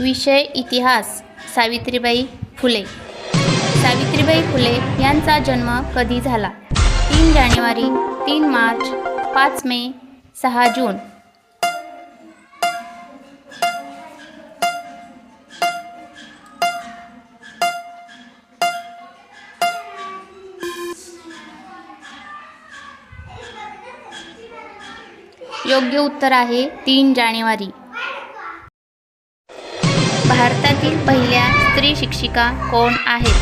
विषय इतिहास सावित्रीबाई फुले. सावित्रीबाई फुले यांचा जन्म कधी झाला? तीन जानेवारी तीन मार्च पाच मे सहा जून. योग्य उत्तर आहे तीन जानेवारी. भारतातील पहिल्या स्त्री शिक्षिका कोण आहेत?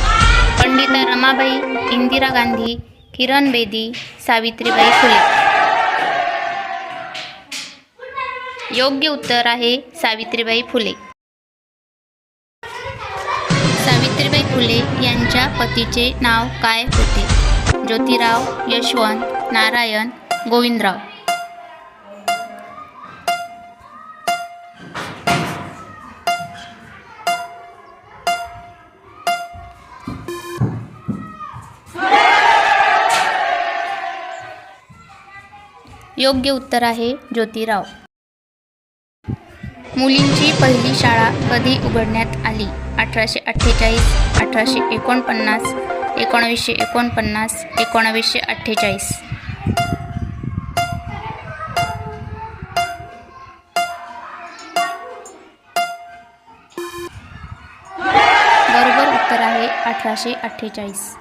पंडित रमाबाई इंदिरा गांधी किरण बेदी सावित्रीबाई फुले. योग्य उत्तर आहे सावित्रीबाई फुले. सावित्रीबाई फुले यांच्या पतीचे नाव काय होते? ज्योतिराव यशवंत नारायण गोविंदराव. योग्य उत्तर आहे ज्योतिराव. मुलींची पहिली शाळा कधी उघडण्यात आली? अठराशे अठ्ठेचाळीस अठराशे एकोणपन्नास एकोणवीसशे एकोणपन्नास एकोणवीसशे अठ्ठेचाळीस. बरोबर उत्तर आहे अठराशे अठ्ठेचाळीस.